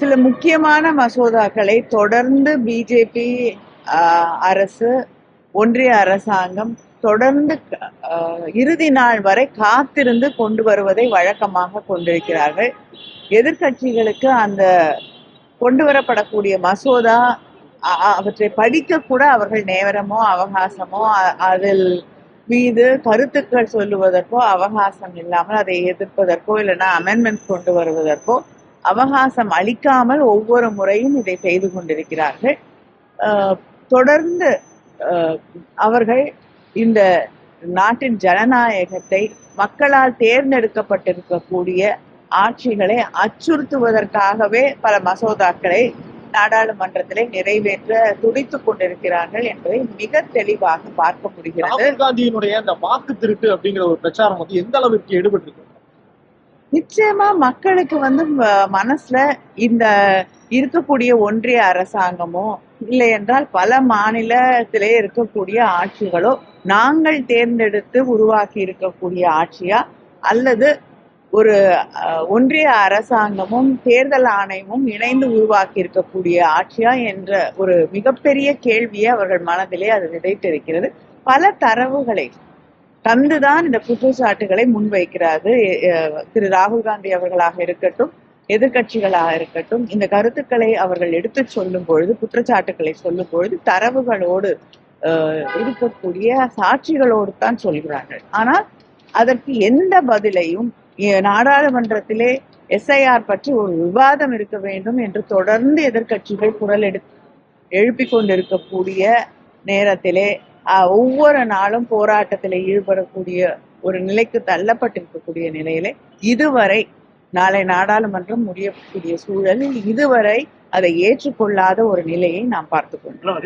சில முக்கியமான மசோதாக்களை தொடர்ந்து பிஜேபி அரசு ஒன்றிய அரசாங்கம் தொடர்ந்து இறுதி நாள் வரை காத்திருந்து கொண்டு வருவதை வழக்கமாக கொண்டிருக்கிறார்கள். எதிர்கட்சிகளுக்கு அந்த கொண்டு வரப்படக்கூடிய மசோதா அவற்றை படிக்க கூட அவர்கள் நேரமோ அவகாசமோ அதில் மீது கருத்துக்கள் சொல்லுவதற்கோ அவகாசம் இல்லாமல் அதை எதிர்ப்பதற்கோ இல்லைன்னா அமெண்ட்மெண்ட்ஸ் கொண்டு வருவதற்கோ அவகாசம் அளிக்காமல் ஒவ்வொரு முறையும் இதை செய்து கொண்டிருக்கிறார்கள். தொடர்ந்து அவர்கள் இந்த நாட்டின் ஜனநாயகத்தை மக்களால் தேர்ந்தெடுக்கப்பட்டிருக்கக்கூடிய ஆட்சிகளை அச்சுறுத்துவதற்காகவே பல மசோதாக்களை நாடாளுமன்றத்திலே நிறைவேற்ற துடித்துக் கொண்டிருக்கிறார்கள் என்பதை மிக தெளிவாக பார்க்க முடிகிறது. ராகுல் காந்தியினுடைய அந்த வாக்கு திருட்டு அப்படிங்கிற ஒரு பிரச்சாரம் வந்து எந்த அளவிற்கு எடுபட்டு நிச்சயமா மக்களுக்கு வந்து மனசுல இந்த இருக்கக்கூடிய ஒன்றிய அரசாங்கமோ இல்லை என்றால் பல மாநிலத்திலே இருக்கக்கூடிய ஆட்சிகளோ நாங்கள் தேர்ந்தெடுத்து உருவாக்கி இருக்கக்கூடிய ஆட்சியா? அல்லது ஒரு ஒன்றிய அரசாங்கமும் தேர்தல் ஆணையமும் இணைந்து உருவாக்கி இருக்கக்கூடிய ஆட்சியா? என்ற ஒரு மிகப்பெரிய கேள்வியை அவர்கள் மனதிலே அது விதைத்திருக்கிறது. பல தரவுகளை தந்துதான் இந்த குற்றச்சாட்டுகளை முன்வைக்கிறார்கள் திரு ராகுல் காந்தி அவர்களாக இருக்கட்டும் எதிர்க்கட்சிகளாக இருக்கட்டும் இந்த கருத்துக்களை அவர்கள் எடுத்து சொல்லும் பொழுது குற்றச்சாட்டுகளை சொல்லும் பொழுது தரவுகளோடு இருக்கக்கூடிய சாட்சிகளோடு தான் சொல்கிறார்கள். ஆனால் அதற்கு எந்த பதிலையும் நாடாளுமன்றத்திலே எஸ்ஐஆர் பற்றி ஒரு விவாதம் இருக்க வேண்டும் என்று தொடர்ந்து எதிர்க்கட்சிகள் குரல் எடு எழுப்பிக் கொண்டிருக்கக்கூடிய நேரத்திலே ஒவ்வொரு நாளும் போராட்டத்தில் ஈடுபடக்கூடிய ஒரு நிலைக்கு தள்ளப்பட்டிருக்கக்கூடிய நிலையில இதுவரை நாளை நாடாளுமன்றம் முடியக்கூடிய சூழலில் இதுவரை அதை ஏற்றுக்கொள்ளாத ஒரு நிலையை நாம் பார்த்துக் கொண்டோம்